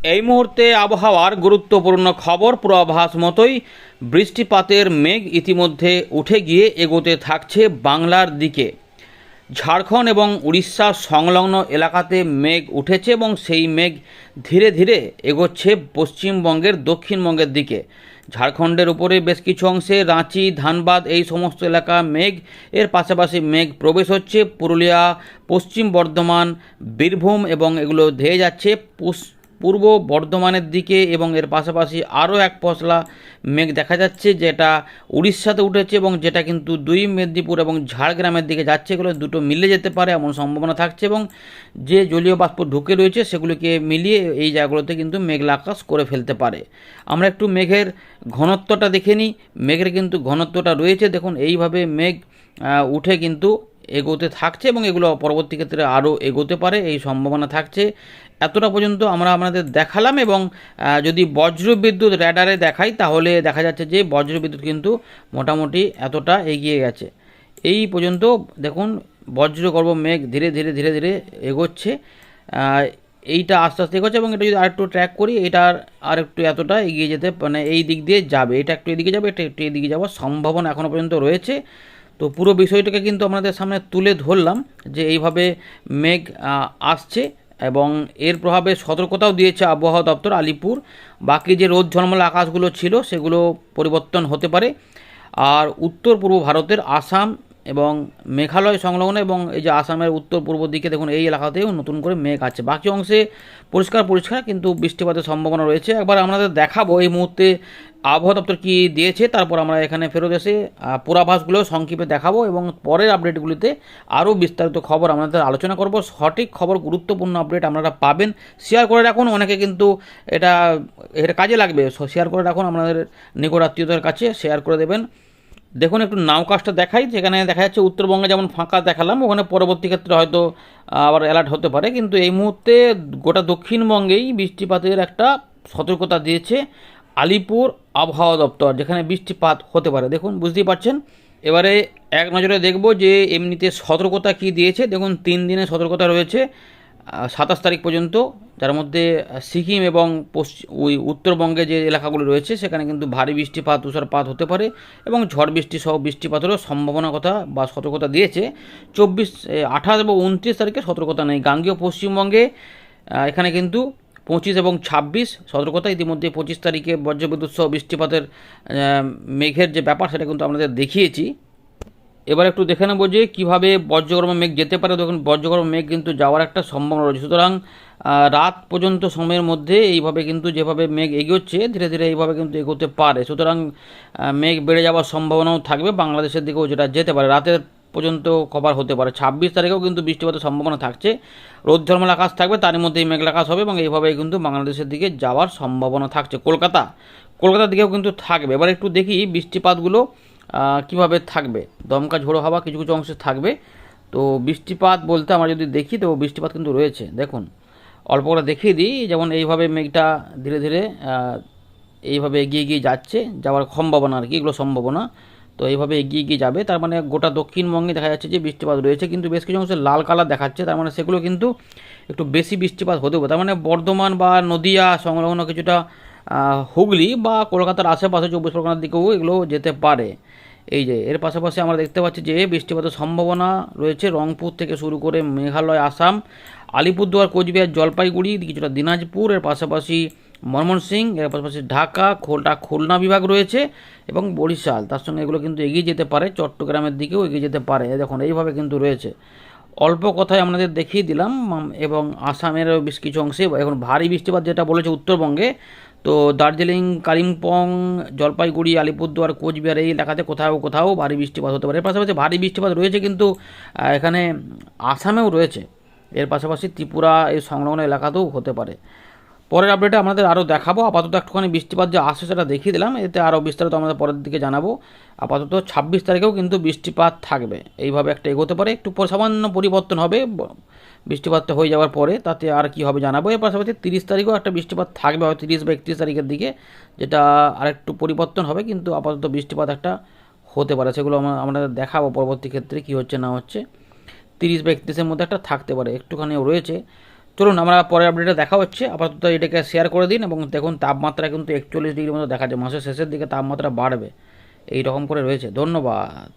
এই মুহূর্তে আবহাওয়ার গুরুত্বপূর্ণ খবর পূর্বাভাস মতোই। বৃষ্টিপাতের মেঘ ইতিমধ্যে উঠে গিয়ে এগোতে থাকছে বাংলার দিকে। ঝাড়খণ্ড এবং উড়িষ্যা সংলগ্ন এলাকাতে মেঘ উঠেছে এবং সেই মেঘ ধীরে ধীরে এগোচ্ছে পশ্চিমবঙ্গের দক্ষিণবঙ্গের দিকে। ঝাড়খণ্ডের উপরে বেশ কিছু অংশে রাঁচি, ধানবাদ এই সমস্ত এলাকা মেঘ, এর পাশাপাশি মেঘ প্রবেশ হচ্ছে। পুরুলিয়া, পশ্চিম বর্ধমান, বীরভূম এবং এগুলো ধেয়ে যাচ্ছে পূর্ব বর্ধমানের দিকে এবং এর পাশাপাশি আরও এক পশলা মেঘ দেখা যাচ্ছে যেটা উড়িষ্যাতে উঠেছে এবং যেটা কিন্তু দুই মেদিনীপুর এবং ঝাড়গ্রামের দিকে যাচ্ছে। এগুলো দুটো মিলে যেতে পারে এমন সম্ভাবনা থাকছে এবং যে জলীয় বাষ্প ঢুকে রয়েছে সেগুলিকে মিলিয়ে এই জায়গাগুলোতে কিন্তু মেঘলা আকাশ করে ফেলতে পারে। আমরা একটু মেঘের ঘনত্বটা দেখে নিই। মেঘের কিন্তু ঘনত্বটা রয়েছে। দেখুন, এইভাবে মেঘ উঠে কিন্তু এগোতে থাকছে এবং এগুলো পরবর্তী ক্ষেত্রে আরও এগোতে পারে, এই সম্ভাবনা থাকছে। এতটা পর্যন্ত আমরা আমাদের দেখালাম এবং যদি বজ্র বিদ্যুৎ র্যাডারে দেখাই, তাহলে দেখা যাচ্ছে যে বজ্র বিদ্যুৎ কিন্তু মোটামুটি এতটা এগিয়ে গেছে। এই পর্যন্ত দেখুন, বজ্রগর্ভ মেঘ ধীরে ধীরে ধীরে ধীরে এগোচ্ছে। এইটা আস্তে আস্তে এগোচ্ছে এবং এটা যদি আরেকটু ট্র্যাক করি এটার আর একটু এতটা এগিয়ে যেতে মানে এই দিক দিয়ে যাবে। এটা একটু এদিকে যাবে, এটা একটু এদিকে যাওয়ার সম্ভাবনা এখনও পর্যন্ত রয়েছে। তো পুরো বিষয়টাকে কিন্তু আপনাদের সামনে তুলে ধরলাম যে এইভাবে মেঘ আসছে এবং এর প্রভাবে সতর্কতাও দিয়েছে আবহাওয়া দপ্তর আলিপুর। বাকি যে রোদ ঝলমলে আকাশগুলো ছিল সেগুলো পরিবর্তন হতে পারে। আর উত্তর পূর্ব ভারতের আসাম এবং মেঘালয় সংলগ্ন এবং এই যে আসামের উত্তর পূর্ব দিকে দেখুন এই এলাকাতেও নতুন করে মেঘ আছে। বাকি অংশে পরিষ্কার পরিষ্কার কিন্তু বৃষ্টিপাতের সম্ভাবনা রয়েছে। একবার আমাদের দেখাবো এই মুহূর্তে আবহাওয়া দপ্তর কী দিয়েছে তারপর আমরা এখানে ফেরত এসে আহ, পূর্বাভাসগুলো সংক্ষেপে দেখাবো এবং পরের আপডেটগুলিতে আরও বিস্তারিত খবর আমাদের আলোচনা করব। সঠিক খবর গুরুত্বপূর্ণ আপডেট আপনারা পাবেন। শেয়ার করে রাখুন অনেকে কিন্তু এটা এটা কাজে লাগবে। শেয়ার করে রাখুন আপনাদের নিকট আত্মীয়দের কাছে শেয়ার করে দেবেন। দেখুন, একটু নাওকাশটা দেখাই, যেখানে দেখা যাচ্ছে উত্তরবঙ্গে যেমন ফাঁকা দেখালাম, ওখানে পরবর্তী ক্ষেত্রে হয়তো আবার অ্যালার্ট হতে পারে, কিন্তু এই মুহূর্তে গোটা দক্ষিণবঙ্গেই বৃষ্টিপাতের একটা সতর্কতা দিয়েছে আলিপুর আবহাওয়া দপ্তর, যেখানে বৃষ্টিপাত হতে পারে। দেখুন, বুঝতেই পারছেন? এবারে এক নজরে দেখব যে এমনিতে সতর্কতা কি দিয়েছে। দেখুন, তিন দিনের সতর্কতা রয়েছে সাতাশ তারিখ পর্যন্ত যার মধ্যে সিকিম এবং পশ্চিম ওই উত্তরবঙ্গে যে এলাকাগুলো রয়েছে, সেখানে কিন্তু ভারী বৃষ্টিপাত, তুষারপাত হতে পারে এবং ঝড় বৃষ্টি সহ বৃষ্টিপাতেরও সম্ভাবনা কথা বা সতর্কতা দিয়েছে। চব্বিশ আঠাশ এবং উনত্রিশ তারিখে সতর্কতা নেই। গাঙ্গীয় পশ্চিমবঙ্গে এখানে কিন্তু পঁচিশ এবং ছাব্বিশ সতর্কতা, ইতিমধ্যে পঁচিশ তারিখে বজ্রবিদ্যুৎ সহ বৃষ্টিপাতের মেঘের যে ব্যাপার, সেটা কিন্তু আপনাদের দেখিয়েছি। এবার একটু দেখে নেব যে কীভাবে বজ্রগর্ভ মেঘ যেতে পারে। দেখুন বজ্রগর্ভ মেঘ কিন্তু যাওয়ার একটা সম্ভাবনা রয়েছে। সুতরাং রাত পর্যন্ত সময়ের মধ্যে এইভাবে কিন্তু যেভাবে মেঘ এগোচ্ছে, ধীরে ধীরে এইভাবে কিন্তু এগোতে পারে। সুতরাং মেঘ বেড়ে যাওয়ার সম্ভাবনাও থাকবে বাংলাদেশের দিকেও যেটা যেতে পারে। রাতের পর্যন্ত কভার হতে পারে। ছাব্বিশ তারিখেও কিন্তু বৃষ্টিপাতের সম্ভাবনা থাকছে। রোদ ঝলমল আকাশ থাকবে, তার মধ্যেই মেঘলা আকাশ হবে এবং এইভাবে কিন্তু বাংলাদেশের দিকে যাওয়ার সম্ভাবনা থাকছে। কলকাতা, কলকাতার দিকেও কিন্তু থাকবে। এবার একটু দেখি বৃষ্টিপাতগুলো কীভাবে থাকবে? দমকা ঝোড়ো হাওয়া কিছু কিছু অংশে থাকবে। তো বৃষ্টিপাত বলতে আমরা যদি দেখি, তো বৃষ্টিপাত কিন্তু রয়েছে। দেখুন, অল্প করে দেখিয়ে দিই, যেমন এইভাবে মেঘটা ধীরে ধীরে এইভাবে এগিয়ে গিয়ে যাচ্ছে, যাওয়ার সম্ভাবনা আর কি, এগুলো সম্ভাবনা। তো এইভাবে এগিয়ে এগিয়ে যাবে, তার মানে গোটা দক্ষিণবঙ্গে দেখা যাচ্ছে যে বৃষ্টিপাত রয়েছে, কিন্তু বেশ কিছু অংশে লাল কালার দেখাচ্ছে, তার মানে সেগুলো কিন্তু একটু বেশি বৃষ্টিপাত হতে পারে। তার মানে বর্ধমান বা নদিয়া সংলগ্ন কিছুটা হুগলি বা কলকাতার আশেপাশে চব্বিশ পরগনার দিকেও এগুলো যেতে পারে। এই যে, এর পাশাপাশি আমরা দেখতে পাচ্ছি যে বৃষ্টিপাতের সম্ভাবনা রয়েছে রংপুর থেকে শুরু করে মেঘালয়, আসাম, আলিপুরদুয়ার, কোচবিহার, জলপাইগুড়ি, কিছুটা দিনাজপুর, এর পাশাপাশি ময়মনসিং এর পাশাপাশি ঢাকা, খোলটা খুলনা বিভাগ রয়েছে এবং বরিশাল। তার সঙ্গে এগুলো কিন্তু এগিয়ে যেতে পারে, চট্টগ্রামের দিকেও এগিয়ে যেতে পারে। দেখুন, এইভাবে কিন্তু রয়েছে। অল্প কথায় আপনাদের দেখিয়ে দিলাম এবং আসামেরও বেশ কিছু অংশে, এখন ভারী বৃষ্টিপাত যেটা বলেছে উত্তরবঙ্গে তো দার্জিলিং, কালিম্পং, জলপাইগুড়ি, আলিপুরদুয়ার, কোচবিহার এই এলাকাতে কোথাও কোথাও ভারী বৃষ্টিপাত হতে পারে। পাশাপাশি ভারী বৃষ্টিপাত রয়েছে কিন্তু এখানে আসামেও রয়েছে। এর পাশাপাশি ত্রিপুরা এই সংলগ্ন এলাকাতেও হতে পারে। পরের আপডেটে আমাদের আরও দেখাবো। আপাতত একটুখানি বৃষ্টিপাত যে আসছে সেটা দেখিয়ে দিলাম। এতে আরও বিস্তারিত আমাদের পরের দিকে জানাব। আপাতত ছাব্বিশ তারিখেও কিন্তু বৃষ্টিপাত থাকবে। এইভাবে একটা এগোতে পারে। একটু সামান্য পরিবর্তন হবে। বৃষ্টিপাতটা হয়ে যাওয়ার পরে তাতে আর কি হবে জানাব। এর পাশাপাশি তিরিশ তারিখেও একটা বৃষ্টিপাত থাকবে। হয়তো তিরিশ বা একত্রিশ তারিখের দিকে যেটা আরেকটু পরিবর্তন হবে। কিন্তু আপাতত বৃষ্টিপাত একটা হতে পারে। সেগুলো আমরা দেখাবো পরবর্তী ক্ষেত্রে কী হচ্ছে না হচ্ছে। তিরিশ বা একত্রিশের মধ্যে একটা থাকতে পারে। একটুখানি রয়েছে। চলুন, আমরা পরের আপডেটে দেখা হচ্ছে। আপাতত এটাকে শেয়ার করে দিন এবং দেখুন, তাপমাত্রা কিন্তু একচল্লিশ ডিগ্রির মতো দেখা যায় মাসের শেষের দিকে তাপমাত্রা বাড়বে। এই রকম করে রয়েছে। ধন্যবাদ।